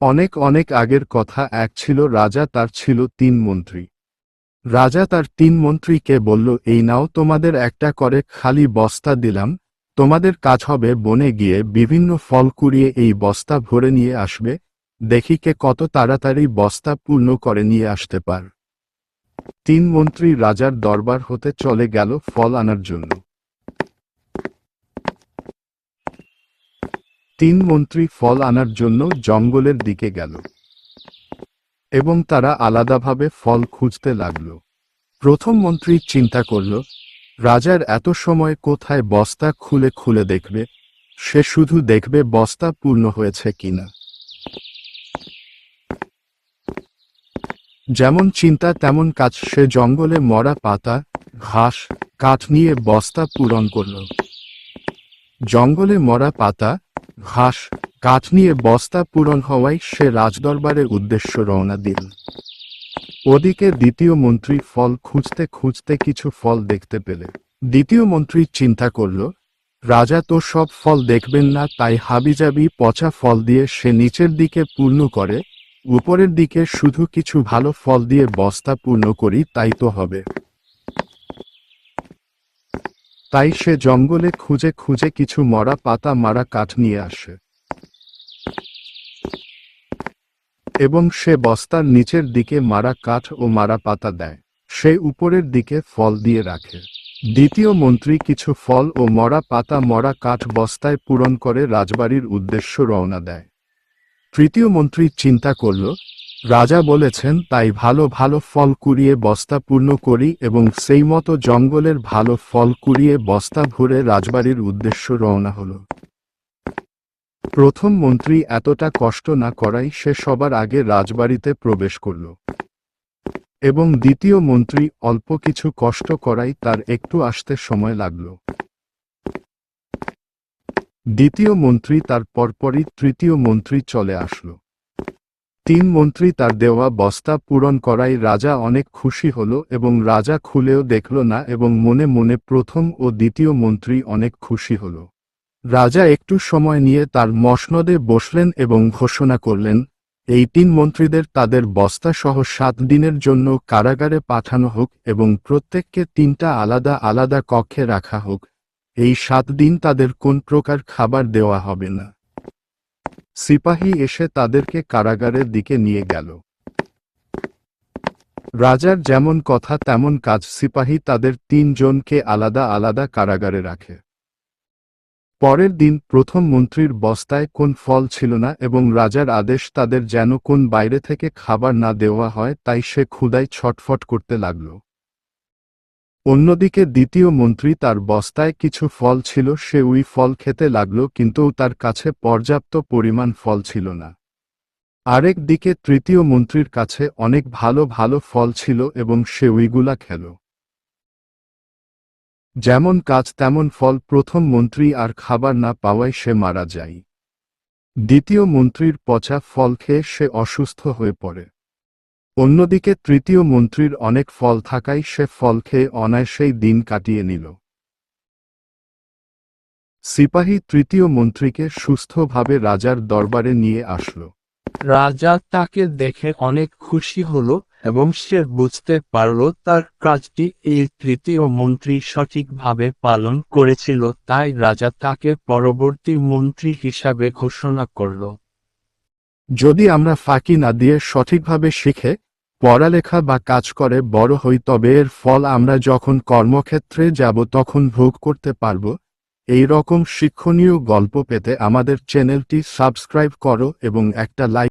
অনেক অনেক আগের কথা, এক ছিল রাজা, তার ছিল তিন মন্ত্রী। রাজা তার তিন মন্ত্রীকে বলল, এই নাও, তোমাদের একটা করে খালি বস্তা দিলাম, তোমাদের কাজ হবে বনে গিয়ে বিভিন্ন ফল কুড়িয়ে এই বস্তা ভরে নিয়ে আসবে, দেখি কে কত তাড়াতাড়ি বস্তা পূর্ণ করে নিয়ে আসতে পার। তিন মন্ত্রী রাজার দরবার হতে চলে গেল ফল আনার জন্য। তিন মন্ত্রী ফল আনার জন্য জঙ্গলের দিকে গেল। এবং তারা আলাদাভাবে ফল খুঁজতে লাগল। প্রথম মন্ত্রী চিন্তা করল, রাজার এত সময় কোথায় বস্তা খুলে খুলে দেখবে? সে শুধু দেখবে বস্তা পূর্ণ হয়েছে কিনা। যেমন চিন্তা, তেমন কাজ। সে জঙ্গলে মরা পাতা, ঘাস, কাঠ নিয়ে বস্তা পূরণ করল। জঙ্গলে মরা পাতা ঘাস, কাঠ নিয়ে বস্তা পূরণ হওয়ায় সে রাজদরবারের উদ্দেশ্য রওনা দিল। ওদিকে দ্বিতীয় মন্ত্রী ফল খুঁজতে খুঁজতে কিছু ফল দেখতে পেলে। দ্বিতীয় মন্ত্রী চিন্তা করল, রাজা তো সব ফল দেখবেন না, তাই হাবিজাবি পচা ফল দিয়ে সে নিচের দিকে পূর্ণ করে, উপরের দিকে শুধু কিছু ভালো ফল দিয়ে বস্তা পূর্ণ করি, তাই তো হবে। তাই সে জঙ্গলে খুঁজে খুঁজে কিছু মরা পাতা মারা কাঠ নিয়ে আসে। এবং সে বস্তার নিচের দিকে মারা কাঠ ও মারা পাতা দেয়। সে উপরের দিকে ফল দিয়ে রাখে। দ্বিতীয় মন্ত্রী কিছু ফল ও মরা পাতা মরা কাঠ বস্তায় পূরণ করে রাজবাড়ির উদ্দেশ্য রওনা দেয়। তৃতীয় মন্ত্রী চিন্তা করল রাজা বলেছেন, তাই ভালো ভালো ফল কুড়িয়ে বস্তা পূর্ণ করি এবং সেই মতো জঙ্গলের ভালো ফল কুড়িয়ে বস্তা ভরে রাজবাড়ির উদ্দেশ্য রওনা হল। প্রথম মন্ত্রী এতটা কষ্ট না করাই সে সবার আগে রাজবাড়িতে প্রবেশ করল। এবং দ্বিতীয় মন্ত্রী অল্প কিছু কষ্ট করাই তার একটু আসতে সময় লাগল। দ্বিতীয় মন্ত্রী তার পরপরই তৃতীয় মন্ত্রী চলে আসলো। তিন মন্ত্রী তার দেওয়া বস্তা পূরণ করায় রাজা অনেক খুশি হল এবং রাজা খুলেও দেখল না এবং মনে মনে প্রথম ও দ্বিতীয় মন্ত্রী অনেক খুশি হল। রাজা একটু সময় নিয়ে তার মসনদে বসলেন এবং ঘোষণা করলেন, এই তিন মন্ত্রীদের তাদের বস্তা সহ সাত দিনের জন্য কারাগারে পাঠানো হোক এবং প্রত্যেককে তিনটা আলাদা আলাদা কক্ষে রাখা হোক। এই সাত দিন তাদের কোন প্রকার খাবার দেওয়া হবে না। সিপাহী এসে তাদেরকে কারাগারের দিকে নিয়ে গেল। রাজার যেমন কথা, তেমন কাজ। সিপাহী তাদের তিনজনকে আলাদা আলাদা কারাগারে রাখে। পরের দিন প্রথম মন্ত্রীর বস্তায় কোন ফল ছিল না এবং রাজার আদেশ তাদের যেন কোন বাইরে থেকে খাবার না দেওয়া হয়, তাই সে ক্ষুদায় ছটফট করতে লাগল। অন্যদিকে দ্বিতীয় মন্ত্রী তার বস্তায় কিছু ফল ছিল, সে ওই ফল খেতে লাগল কিন্তু তার কাছে পর্যাপ্ত পরিমাণ ফল ছিল না। আরেক দিকে তৃতীয় মন্ত্রীর কাছে অনেক ভালো ভালো ফল ছিল এবং সে ওইগুলা খেল। যেমন কাজ তেমন ফল প্রথম মন্ত্রী আর খাবার না পাওয়ায় সে মারা যায়। দ্বিতীয় মন্ত্রীর পচা ফল খেয়ে সে অসুস্থ হয়ে পড়ে। অন্যদিকে তৃতীয় মন্ত্রীর অনেক ফল থাকায় সে ফল খেয়ে অনায়াসেই দিন কাটিয়ে নিল। সিপাহী তৃতীয় মন্ত্রীকে সুস্থভাবে রাজার দরবারে নিয়ে আসলো। রাজা তাকে দেখে অনেক খুশি হল এবং সে বুঝতে পারল তার কাজটি এই তৃতীয় মন্ত্রী সঠিকভাবে পালন করেছিল তাই রাজা তাকে পরবর্তী মন্ত্রী হিসাবে ঘোষণা করল। যদি আমরা ফাঁকি না দিয়ে সঠিকভাবে শিখে পড়ালেখা বা কাজ করে বড় হই তবে এর ফল আমরা যখন কর্মক্ষেত্রে যাব তখন ভোগ করতে পারব। এই রকম শিক্ষণীয় গল্প পেতে আমাদের চ্যানেলটি সাবস্ক্রাইব করো এবং একটা লাইক